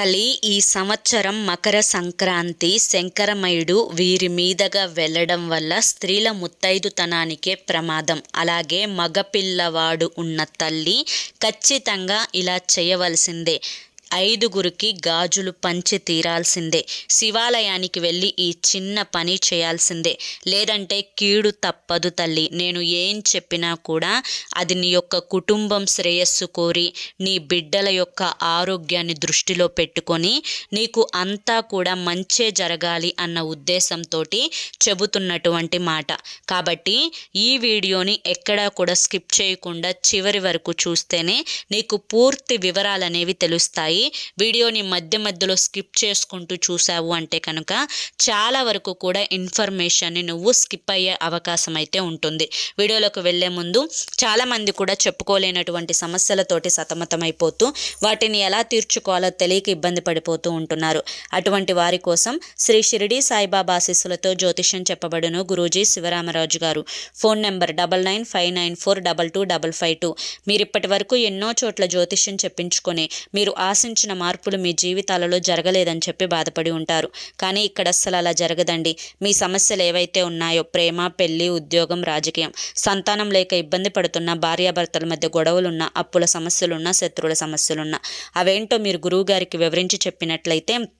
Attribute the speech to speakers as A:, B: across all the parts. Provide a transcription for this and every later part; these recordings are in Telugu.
A: తల్లి ఈ సంవత్సరం మకర సంక్రాంతి శంకరమయుడు వీరి మీదగా వెళ్ళడం వల్ల స్త్రీల ముత్తైదుతనానికే ప్రమాదం. అలాగే మగపిల్లవాడు ఉన్న తల్లి ఖచ్చితంగా ఇలా చేయవలసిందే. ఐదుగురికి గాజులు పంచి తీరాల్సిందే. శివాలయానికి వెళ్ళి ఈ చిన్న పని చేయాల్సిందే. లేదంటే కీడు తప్పదు తల్లి. నేను ఏం చెప్పినా కూడా అది నీ యొక్క కుటుంబం శ్రేయస్సు కోరి నీ బిడ్డల యొక్క ఆరోగ్యాన్ని దృష్టిలో పెట్టుకొని నీకు అంతా కూడా మంచే జరగాలి అన్న ఉద్దేశంతో చెబుతున్నటువంటి మాట. కాబట్టి ఈ వీడియోని ఎక్కడా కూడా స్కిప్ చేయకుండా చివరి వరకు చూస్తేనే నీకు పూర్తి వివరాలనేవి తెలుస్తాయి. వీడియోని మధ్య మధ్యలో స్కిప్ చేసుకుంటూ చూసావు అంటే కనుక చాలా వరకు కూడా ఇన్ఫర్మేషన్ని నువ్వు స్కిప్ అయ్యే అవకాశం అయితే ఉంటుంది. వీడియోలోకి వెళ్ళే ముందు చాలామంది కూడా చెప్పుకోలేనటువంటి సమస్యలతోటి సతమతమైపోతూ వాటిని ఎలా తీర్చుకోవాలో తెలియక ఇబ్బంది పడిపోతూ ఉంటున్నారు. అటువంటి వారి కోసం శ్రీ షిరిడి సాయిబాబా ఆశీస్సులతో జ్యోతిష్యం చెప్పబడును గురూజీ శివరామరాజు గారు. Phone number double nine five nine four double two double five two. మీరు ఇప్పటి వరకు ఎన్నో చోట్ల జ్యోతిష్యం చెప్పించుకొని మీరు ఆశించిన మార్పులు మీ జీవితాలలో జరగలేదని చెప్పి బాధపడి ఉంటారు. కానీ ఇక్కడ అస్సలు అలా జరగదండి. మీ సమస్యలు ఏవైతే ఉన్నాయో ప్రేమ పెళ్ళి ఉద్యోగం రాజకీయం సంతానం లేక ఇబ్బంది పడుతున్న భార్యాభర్తల మధ్య గొడవలున్న అప్పుల సమస్యలున్న శత్రువుల సమస్యలున్న అవేంటో మీరు గురువుగారికి వివరించి చెప్పినట్లయితే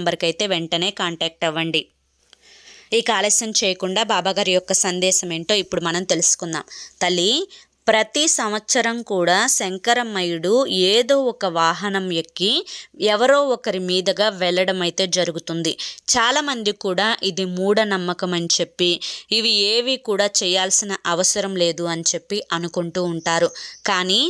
A: నెంబర్కి అయితే వెంటనే కాంటాక్ట్ అవ్వండి. ఈ ఆలస్యం చేయకుండా బాబాగారి యొక్క సందేశం ఏంటో ఇప్పుడు మనం తెలుసుకుందాం. తల్లి ప్రతి సంవత్సరం కూడా శంకరమ్మయుడు ఏదో ఒక వాహనం ఎక్కి ఎవరో ఒకరి మీదుగా వెళ్ళడం అయితే జరుగుతుంది. చాలామంది కూడా ఇది మూఢనమ్మకం అని చెప్పి ఇవి ఏవి కూడా చేయాల్సిన అవసరం లేదు అని చెప్పి అనుకుంటూ ఉంటారు. కానీ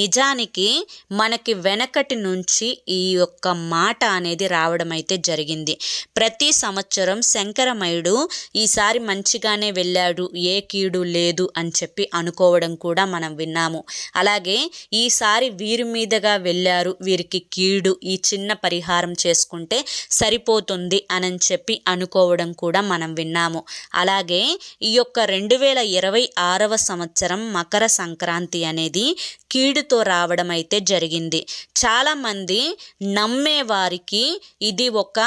A: నిజానికి మనకి వెనకటి నుంచి ఈ యొక్క మాట అనేది రావడం అయితే జరిగింది. ప్రతి సంవత్సరం శంకరమయుడు ఈసారి మంచిగానే వెళ్ళాడు ఏ కీడు లేదు అని చెప్పి అనుకోవడం కూడా మనం విన్నాము. అలాగే ఈసారి వీరి మీదుగా వెళ్ళారు. వీరికి కీడు ఈ చిన్న పరిహారం చేసుకుంటే సరిపోతుంది అని చెప్పి అనుకోవడం కూడా మనం విన్నాము. అలాగే ఈ యొక్క రెండు వేల ఇరవై ఆరవ సంవత్సరం మకర సంక్రాంతి అనేది కీడుతో రావడం అయితే జరిగింది. చాలామంది నమ్మే వారికి ఇది ఒక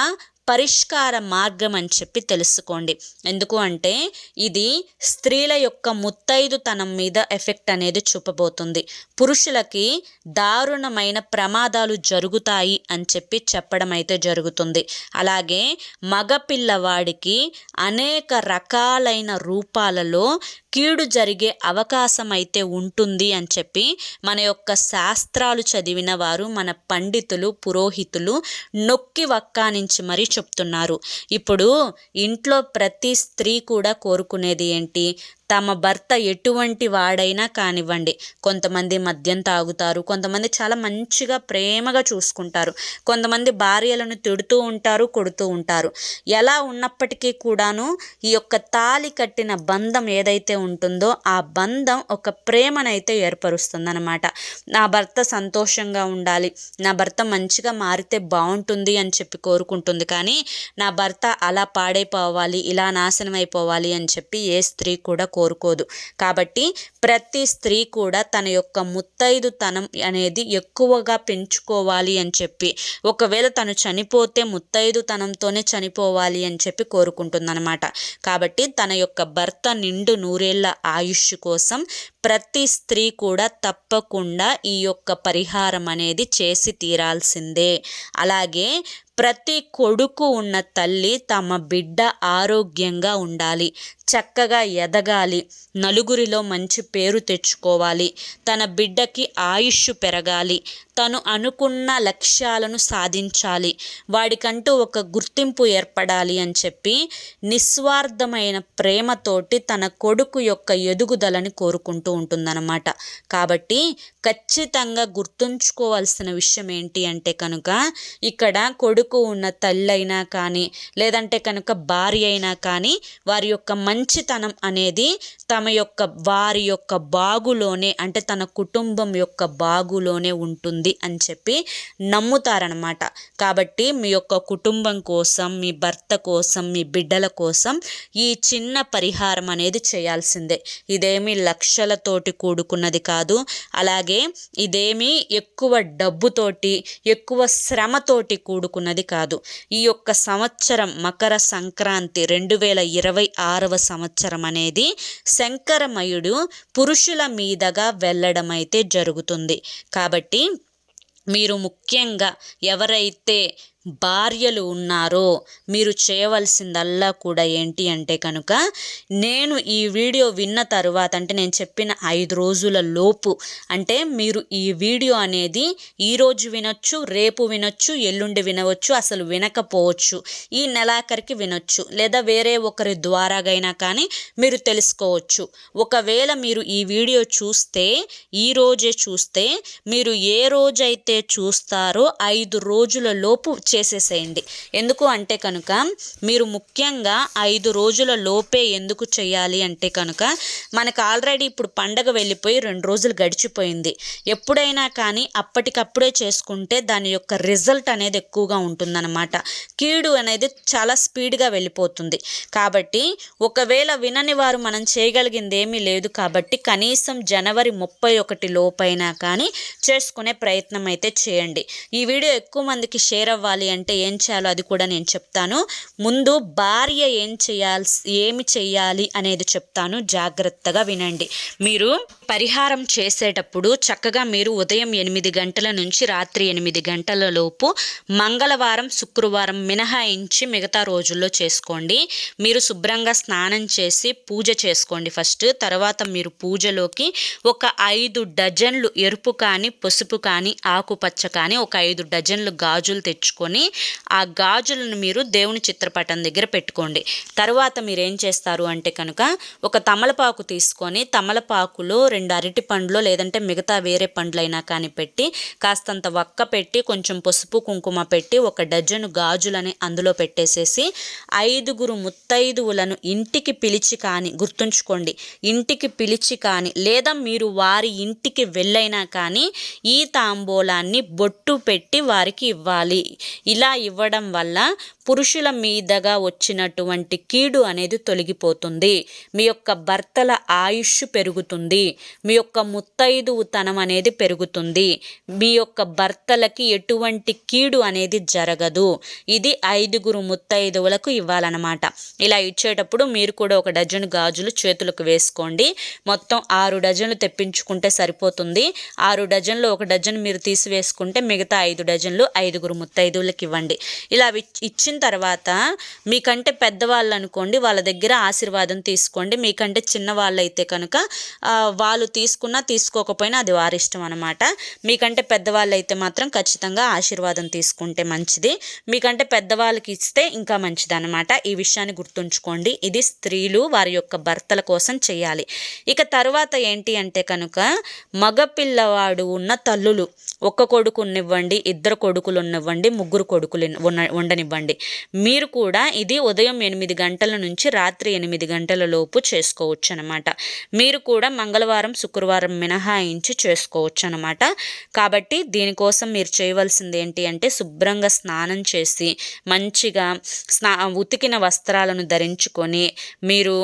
A: పరిష్కార మార్గం అని చెప్పి తెలుసుకోండి. ఎందుకు అంటే ఇది స్త్రీల యొక్క ముత్తైదుతనం మీద ఎఫెక్ట్ అనేది చూపబోతుంది. పురుషులకి దారుణమైన ప్రమాదాలు జరుగుతాయి అని చెప్పి చెప్పడం అయితే జరుగుతుంది. అలాగే మగపిల్లవాడికి అనేక రకాలైన రూపాలలో కీడు జరిగే అవకాశం అయితే ఉంటుంది అని చెప్పి మన యొక్క శాస్త్రాలు చదివిన వారు మన పండితులు పురోహితులు నొక్కి వక్కానించి మరీ చెప్తున్నారు. ఇప్పుడు ఇంట్లో ప్రతి స్త్రీ కూడా కోరుకునేది ఏంటి? తమ భర్త ఎటువంటి వాడైనా కానివ్వండి కొంతమంది మద్యం తాగుతారు కొంతమంది చాలా మంచిగా ప్రేమగా చూసుకుంటారు కొంతమంది భార్యలను తిడుతూ ఉంటారు కొడుతూ ఉంటారు. ఎలా ఉన్నప్పటికీ కూడాను ఈ యొక్క తాలి కట్టిన బంధం ఏదైతే ఉంటుందో ఆ బంధం ఒక ప్రేమనైతే ఏర్పరుస్తుందన్నమాట. నా భర్త సంతోషంగా ఉండాలి నా భర్త మంచిగా మారితే బాగుంటుంది అని చెప్పి కోరుకుంటుంది. కానీ నా భర్త అలా పాడైపోవాలి ఇలా నాశనం అయిపోవాలి అని చెప్పి ఏ స్త్రీ కూడా కోరుకోదు. కాబట్టి ప్రతి స్త్రీ కూడా తన యొక్క ముత్తైదుతనం అనేది ఎక్కువగా పెంచుకోవాలి అని చెప్పి ఒకవేళ తను చనిపోతే ముత్తైదుతనంతోనే చనిపోవాలి అని చెప్పి కోరుకుంటుందన్నమాట. కాబట్టి తన యొక్క భర్త నిండు నూరేళ్ళ ఆయుష్ కోసం ప్రతి స్త్రీ కూడా తప్పకుండా ఈ యొక్క పరిహారం అనేది చేసి తీరాల్సిందే. అలాగే ప్రతి కొడుకు ఉన్న తల్లి తమ బిడ్డ ఆరోగ్యంగా ఉండాలి చక్కగా ఎదగాలి నలుగురిలో మంచి పేరు తెచ్చుకోవాలి. తన బిడ్డకి ఆయుష్ పెరగాలి తను అనుకున్న లక్ష్యాలను సాధించాలి. వాడికంటూ ఒక గుర్తింపు ఏర్పడాలి అని చెప్పి నిస్వార్థమైన ప్రేమతోటి తన కొడుకు యొక్క ఎదుగుదలని కోరుకుంటూ ఉంటుందన్నమాట. కాబట్టి ఖచ్చితంగా గుర్తుంచుకోవాల్సిన విషయం ఏంటి అంటే కనుక ఇక్కడ కొడుకు ఉన్న తల్లైనా కానీ లేదంటే కనుక భార్య అయినా కానీ వారి యొక్క మంచితనం అనేది తమ యొక్క వారి యొక్క బాగులోనే అంటే తన కుటుంబం యొక్క బాగులోనే ఉంటుంది అని చెప్పి నమ్ముతారనమాట కాబట్టి మీ యొక్క కుటుంబం కోసం మీ భర్త కోసం మీ బిడ్డల కోసం ఈ చిన్న పరిహారం అనేది చేయాల్సిందే. ఇదేమి లక్షలతోటి కూడుకున్నది కాదు. అలాగే ఇదేమి ఎక్కువ డబ్బుతోటి ఎక్కువ శ్రమతోటి కూడుకున్నది కాదు. ఈ యొక్క సంవత్సరం మకర సంక్రాంతి రెండు వేల ఇరవై ఆరవ సంవత్సరం అనేది శంకరమయుడు పురుషుల మీదగా వెళ్ళడం అయితే జరుగుతుంది. కాబట్టి మీరు ముఖ్యంగా ఎవరైతే భార్యలు ఉన్నారో మీరు చేయవలసిందల్లా కూడా ఏంటి అంటే కనుక నేను ఈ వీడియో విన్న తర్వాత అంటే నేను చెప్పిన ఐదు రోజుల లోపు అంటే మీరు ఈ వీడియో అనేది ఈరోజు వినొచ్చు రేపు వినొచ్చు ఎల్లుండి వినవచ్చు అసలు వినకపోవచ్చు ఈ నెలాఖరికి వినొచ్చు లేదా వేరే ఒకరి ద్వారాగైనా కానీ మీరు తెలుసుకోవచ్చు. ఒకవేళ మీరు ఈ వీడియో చూస్తే ఈ రోజే చూస్తే మీరు ఏ రోజైతే చూస్తారో ఐదు రోజుల లోపు చేసేసేయండి. ఎందుకు అంటే కనుక మీరు ముఖ్యంగా ఐదు రోజుల లోపే ఎందుకు చేయాలి అంటే కనుక మనకు ఆల్రెడీ ఇప్పుడు పండగ వెళ్ళిపోయి రెండు రోజులు గడిచిపోయింది. ఎప్పుడైనా కానీ అప్పటికప్పుడే చేసుకుంటే దాని యొక్క రిజల్ట్ అనేది ఎక్కువగా ఉంటుందన్నమాట. కీడు అనేది చాలా స్పీడ్గా వెళ్ళిపోతుంది. కాబట్టి ఒకవేళ వినని వారు మనం చేయగలిగింది ఏమీ లేదు కాబట్టి కనీసం జనవరి ముప్పై ఒకటి లోపైనా కానీ చేసుకునే ప్రయత్నం అయితే చేయండి. ఈ వీడియో ఎక్కువ మందికి షేర్ అవ్వాలి. అంటే ఏం చేయాలో అది కూడా నేను చెప్తాను. ముందు భార్య ఏం చేయాల్సి ఏమి చేయాలి అనేది చెప్తాను. జాగ్రత్తగా వినండి. మీరు పరిహారం చేసేటప్పుడు చక్కగా మీరు ఉదయం ఎనిమిది గంటల నుంచి రాత్రి ఎనిమిది గంటల లోపు మంగళవారం శుక్రవారం మినహాయించి మిగతా రోజుల్లో చేసుకోండి. మీరు శుభ్రంగా స్నానం చేసి పూజ చేసుకోండి ఫస్ట్. తర్వాత మీరు పూజలోకి ఒక ఐదు డజన్లు ఎరుపు కానీ పసుపు కానీ ఆకుపచ్చ కానీ ఒక ఐదు డజన్లు గాజులు తెచ్చుకొని ఆ గాజులను మీరు దేవుని చిత్రపటం దగ్గర పెట్టుకోండి. తర్వాత మీరు ఏం చేస్తారు అంటే కనుక ఒక తమలపాకు తీసుకొని తమలపాకులో రెండు అరటి పండ్లు లేదంటే మిగతా వేరే పండ్లైనా కానీ పెట్టి కాస్తంత వక్క పెట్టి కొంచెం పసుపు కుంకుమ పెట్టి ఒక డజను గాజులని అందులో పెట్టేసేసి ఐదుగురు ముత్తైదువులను ఇంటికి పిలిచి కానీ గుర్తుంచుకోండి. ఇంటికి పిలిచి కానీ లేదా మీరు వారి ఇంటికి వెళ్ళైనా కానీ ఈ తాంబూలాన్ని బొట్టు పెట్టి వారికి ఇవ్వాలి. ఇలా ఇవ్వడం వల్ల పురుషుల మీదగా వచ్చినటువంటి కీడు అనేది తొలగిపోతుంది. మీ యొక్క భర్తల ఆయుష్ పెరుగుతుంది. మీ యొక్క ముత్తైదువుతనం అనేది పెరుగుతుంది. మీ యొక్క భర్తలకి ఎటువంటి కీడు అనేది జరగదు. ఇది ఐదుగురు ముత్తైదువులకు ఇవ్వాలన్నమాట. ఇలా ఇచ్చేటప్పుడు మీరు కూడా ఒక డజన్ గాజులు చేతులకు వేసుకోండి. మొత్తం ఆరు డజన్లు తెప్పించుకుంటే సరిపోతుంది. ఆరు డజన్లు ఒక డజన్ మీరు తీసివేసుకుంటే మిగతా ఐదు డజన్లు ఐదుగురు ముత్తైదువులకు ఇవ్వండి. ఇలా ఇచ్చిన తర్వాత మీకంటే పెద్దవాళ్ళు అనుకోండి వాళ్ళ దగ్గర ఆశీర్వాదం తీసుకోండి. మీకంటే చిన్న వాళ్ళైతే అయితే కనుక వాళ్ళు తీసుకున్నా తీసుకోకపోయినా అది వారి ఇష్టం అనమాట మీకంటే పెద్దవాళ్ళు అయితే మాత్రం ఖచ్చితంగా ఆశీర్వాదం తీసుకుంటే మంచిది. మీకంటే పెద్దవాళ్ళకి ఇస్తే ఇంకా మంచిది అనమాట ఈ విషయాన్ని గుర్తుంచుకోండి. ఇది స్త్రీలు వారి యొక్క భర్తల కోసం చేయాలి. ఇక తర్వాత ఏంటి అంటే కనుక మగపిల్లవాడు ఉన్న తల్లులు ఒక్క కొడుకునివ్వండి ఇద్దరు కొడుకులు ఉన్నవ్వండి ముగ్గురు కొడుకులు ఉన్న ఉండనివ్వండి. మీరు కూడా ఇది ఉదయం ఎనిమిది గంటల నుంచి రాత్రి ఎనిమిది గంటల లోపు చేసుకోవచ్చు అనమాట మీరు కూడా మంగళవారం శుక్రవారం మినహాయించి చేసుకోవచ్చు అనమాట కాబట్టి దీనికోసం మీరు చేయవలసింది ఏంటి అంటే శుభ్రంగా స్నానం చేసి మంచిగా స్నా ఉతికిన వస్త్రాలను ధరించుకొని మీరు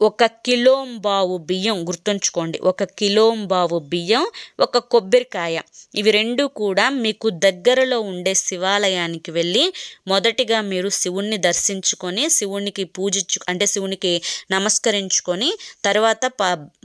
A: ఒక కిలోంబావు బియ్యం గుర్తుంచుకోండి. ఒక కిలోంబావు బియ్యం ఒక కొబ్బరికాయ. ఇవి రెండు కూడా మీకు దగ్గరలో ఉండే శివాలయానికి వెళ్ళి మొదటిగా మీరు శివుణ్ణి దర్శించుకొని శివునికి పూజించు అంటే శివునికి నమస్కరించుకొని తర్వాత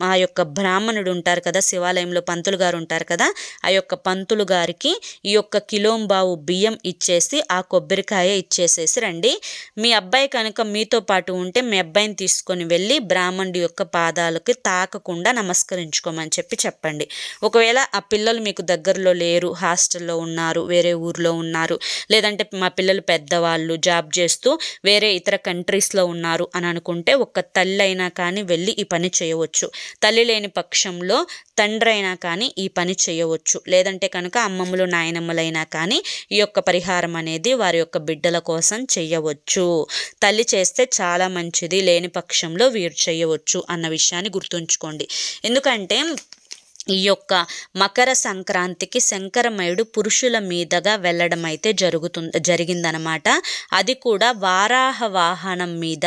A: ఆ యొక్క బ్రాహ్మణుడు ఉంటారు కదా శివాలయంలో పంతులు గారు ఉంటారు కదా ఆ యొక్క పంతులు గారికి ఈ యొక్క కిలోంబావు బియ్యం ఇచ్చేసి ఆ కొబ్బరికాయ ఇచ్చేసేసి రండి. మీ అబ్బాయి కనుక మీతో పాటు ఉంటే మీ అబ్బాయిని తీసుకొని వెళ్ళి బ్రాహ్మణుడి యొక్క పాదాలకి తాకకుండా నమస్కరించుకోమని చెప్పి చెప్పండి. ఒకవేళ ఆ పిల్లలు మీకు దగ్గరలో లేరు హాస్టల్లో ఉన్నారు వేరే ఊర్లో ఉన్నారు లేదంటే మా పిల్లలు పెద్దవాళ్ళు జాబ్ చేస్తూ వేరే ఇతర కంట్రీస్లో ఉన్నారు అని అనుకుంటే ఒక్క తల్లి అయినా కానీ వెళ్ళి ఈ పని చేయవచ్చు. తల్లి లేని పక్షంలో తండ్రి అయినా కానీ ఈ పని చేయవచ్చు. లేదంటే కనుక అమ్మమ్మలు నాయనమ్మలైనా కానీ ఈ యొక్క పరిహారం అనేది వారి యొక్క బిడ్డల కోసం చేయవచ్చు. తల్లి చేస్తే చాలా మంచిది. లేని పక్షంలో వీరు చేయవచ్చు అన్న విషయాన్ని గుర్తుంచుకోండి. ఎందుకంటే ఈ యొక్క మకర సంక్రాంతికి శంకరమయుడు పురుషుల మీదగా వెళ్ళడం అయితే జరుగుతుంది జరిగిందనమాట అది కూడా వారాహ వాహనం మీద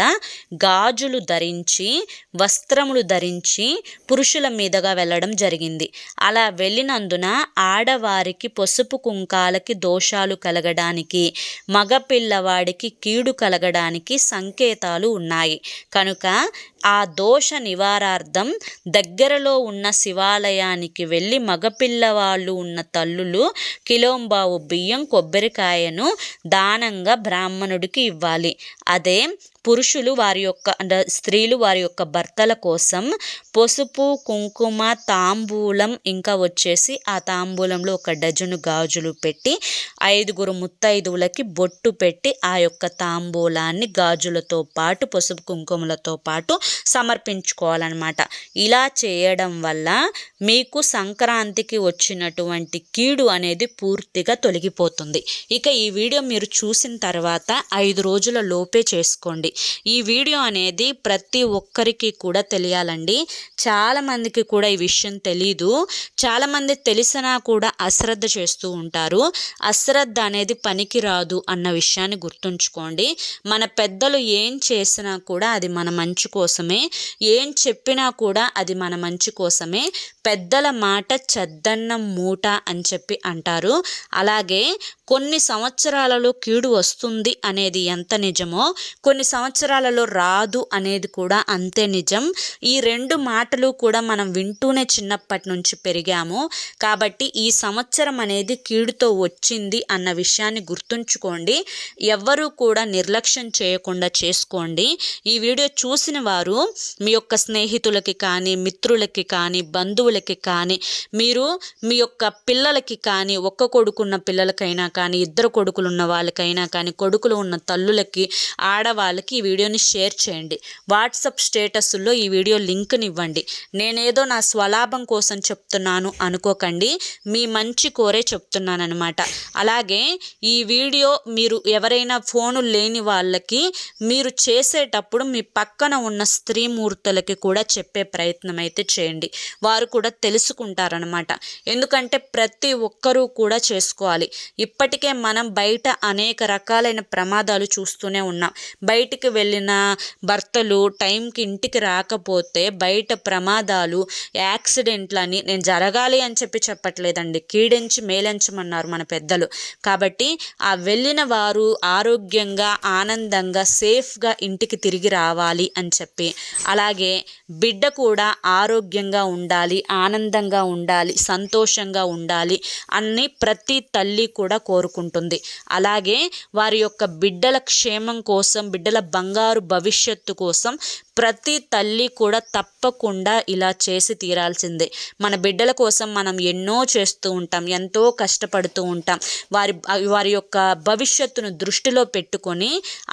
A: గాజులు ధరించి వస్త్రములు ధరించి పురుషుల మీదగా వెళ్ళడం జరిగింది. అలా వెళ్ళినందున ఆడవారికి పసుపు కుంకాలకి దోషాలు కలగడానికి మగపిల్లవాడికి కీడు కలగడానికి సంకేతాలు ఉన్నాయి. కనుక ఆ దోష నివారార్థం దగ్గరలో ఉన్న శివాలయానికి వెళ్ళి మగపిల్లవాళ్ళు ఉన్న తల్లులు కిలోంబావు బియ్యం కొబ్బరికాయను దానంగా బ్రాహ్మణుడికి ఇవ్వాలి. అదే పురుషులు వారి యొక్క స్త్రీలు వారి యొక్క భర్తల కోసం పసుపు కుంకుమ తాంబూలం ఇంకా వచ్చేసి ఆ తాంబూలంలో ఒక డజను గాజులు పెట్టి ఐదుగురు ముత్తైదువులకి బొట్టు పెట్టి ఆ యొక్క తాంబూలాన్ని గాజులతో పాటు పసుపు కుంకుమలతో పాటు సమర్పించుకోవాలన్నమాట. ఇలా చేయడం వల్ల మీకు సంక్రాంతికి వచ్చినటువంటి కీడు అనేది పూర్తిగా తొలగిపోతుంది. ఇక ఈ వీడియో మీరు చూసిన తర్వాత ఐదు రోజుల లోపే చేసుకోండి. ఈ వీడియో అనేది ప్రతి ఒక్కరికి కూడా తెలియాలండి. చాలామందికి కూడా ఈ విషయం తెలీదు. చాలామంది తెలిసినా కూడా అశ్రద్ధ చేస్తూ ఉంటారు. అశ్రద్ధ అనేది పనికిరాదు అన్న విషయాన్ని గుర్తుంచుకోండి. మన పెద్దలు ఏం చేసినా కూడా అది మన మంచి కోసమే. ఏం చెప్పినా కూడా అది మన మంచి కోసమే. పెద్దల మాట చెద్దన్న మూట అని చెప్పి అంటారు. అలాగే కొన్ని సంవత్సరాలలో కీడు వస్తుంది అనేది ఎంత నిజమో కొన్ని సంవత్సరాలలో రాదు అనేది కూడా అంతే నిజం. ఈ రెండు మాటలు కూడా మనం వింటూనే చిన్నప్పటి నుంచి పెరిగాము. కాబట్టి ఈ సంవత్సరం అనేది కీడుతో వచ్చింది అన్న విషయాన్ని గుర్తుంచుకోండి. ఎవ్వరూ కూడా నిర్లక్ష్యం చేయకుండా చేసుకోండి. ఈ వీడియో చూసిన వారు మీ యొక్క స్నేహితులకి కానీ మిత్రులకి కానీ బంధువులకి కానీ మీరు మీ యొక్క పిల్లలకి కానీ ఒక్క కొడుకున్న పిల్లలకైనా కానీ ఇద్దరు కొడుకులు ఉన్న వాళ్ళకైనా కానీ కొడుకులు ఉన్న తల్లులకి ఆడవాళ్ళకి ఈ వీడియోని షేర్ చేయండి. వాట్సప్ స్టేటస్లో ఈ వీడియో లింక్ని ఇవ్వండి నేనేదో నా స్వలాభం కోసం చెప్తున్నాను అనుకోకండి. మీ మంచి కోరే చెప్తున్నానమాట అలాగే ఈ వీడియో మీరు ఎవరైనా ఫోను లేని వాళ్ళకి మీరు చేసేటప్పుడు మీ పక్కన ఉన్న స్త్రీమూర్తులకి కూడా చెప్పే ప్రయత్నం అయితే చేయండి. వారు కూడా తెలుసుకుంటారనమాట ఎందుకంటే ప్రతి ఒక్కరూ కూడా చేసుకోవాలి. ఇప్పటికే మనం బయట అనేక రకాలైన ప్రమాదాలు చూస్తూనే ఉన్నాం. బయటికి వెళ్ళిన భర్తలు టైంకి ఇంటికి రాకపోతే బయట ప్రమాదాలు యాక్సిడెంట్లని నేను జరగాలి అని చెప్పి చెప్పట్లేదండి. కీడించి మేలించమన్నారు మన పెద్దలు. కాబట్టి ఆ వెళ్ళిన వారు ఆరోగ్యంగా ఆనందంగా సేఫ్గా ఇంటికి తిరిగి రావాలి అని చెప్పి. అలాగే బిడ్డ కూడా ఆరోగ్యంగా ఉండాలి ఆనందంగా ఉండాలి సంతోషంగా ఉండాలి అన్ని ప్రతి తల్లి కూడా కోరుకుంటుంది. అలాగే వారి యొక్క బిడ్డల క్షేమం కోసం బిడ్డల బంగారు భవిష్యత్తు కోసం ప్రతి తల్లి కూడా తప్పకుండా ఇలా చేసి తీరాల్సిందే. మన బిడ్డల కోసం మనం ఎన్నో చేస్తూ ఉంటాం ఎంతో కష్టపడుతూ ఉంటాం. వారి వారి యొక్క భవిష్యత్తును దృష్టిలో పెట్టుకొని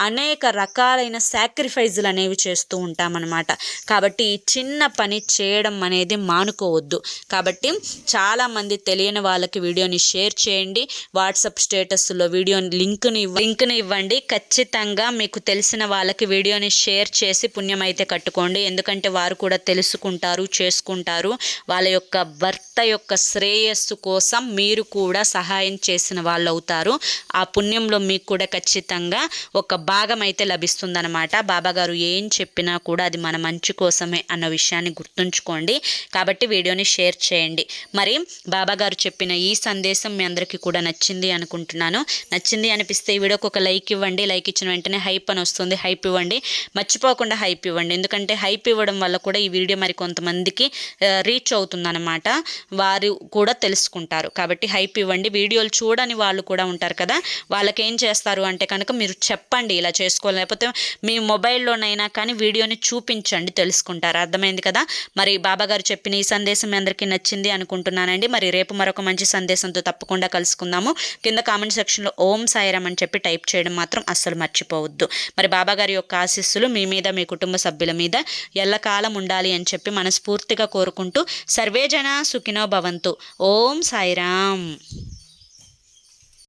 A: అనేక రకాలైన సాక్రిఫైజులు అనేవి చేస్తూ ఉంటామన్నమాట. కాబట్టి ఈ చిన్న పని చేయడం అనేది మానుకోవద్దు కాబట్టి చాలామంది తెలియని వాళ్ళకి వీడియోని షేర్ చేయండి. వాట్సాప్ స్టేటస్లో వీడియోని లింక్ని లింక్ని ఇవ్వండి. ఖచ్చితంగా మీకు తెలిసిన వాళ్ళకి వీడియోని షేర్ చేసి పుణ్యం అయితే కట్టుకోండి. ఎందుకంటే వారు కూడా తెలుసుకుంటారు చేసుకుంటారు. వాళ్ళ యొక్క భర్త యొక్క శ్రేయస్సు కోసం మీరు కూడా సహాయం చేసిన వాళ్ళు అవుతారు ఆ పుణ్యంలో మీకు కూడా ఖచ్చితంగా ఒక భాగం అయితే లభిస్తుందన్నమాట. బాబాగారు ఏం చెప్పినా కూడా అది మన మంచి కోసమే అన్న విషయాన్ని గుర్తుంచుకోండి. కాబట్టి వీడియోని షేర్ చేయండి. మరి బాబా గారు చెప్పిన ఈ సందేశం మీ అందరికీ కూడా నచ్చింది అనుకుంటున్నాను. నచ్చింది అనిపిస్తే ఈ వీడియోకి ఒక లైక్ ఇవ్వండి. లైక్ ఇచ్చిన వెంటనే హైప్ అని వస్తుంది. హైప్ ఇవ్వండి. మర్చిపోకుండా హైప్ ఇవ్వండి. ఎందుకంటే హైప్ ఇవ్వడం వల్ల కూడా ఈ వీడియో మరి కొంతమందికి రీచ్ అవుతుందన్నమాట. వారు కూడా తెలుసుకుంటారు. కాబట్టి హైప్ ఇవ్వండి. వీడియోలు చూడని వాళ్ళు కూడా ఉంటారు కదా. వాళ్ళకి ఏం చేస్తారు అంటే కనుక మీరు చెప్పండి. ఇలా చేసుకోవాలి. లేకపోతే మీ మొబైల్లోనైనా కానీ వీడియోని చూపించండి. తెలుసుకుంటారు. అర్థమైంది కదా? మరి బాబా గారు చెప్పిన ఈ సందేశం మీ అందరికీ నచ్చింది అనుకుంటున్నానండి. మరి రేపు మరొక మంచి సందేశంతో తప్పకుండా కలుసుకుందాము. కింద కామెంట్ సెక్షన్లో ఓం సాయిరామ్ అని చెప్పి టైప్ చేయడం మాత్రం అస్సలు మర్చిపోవద్దు. మరి బాబాగారి యొక్క ఆశీస్సులు మీ మీద మీ కుటుంబ సభ్యుల మీద ఎల్లకాలం ఉండాలి అని చెప్పి మనస్ఫూర్తిగా కోరుకుంటూ సర్వేజన సుఖినో భవంతు. ఓం సాయిరామ్.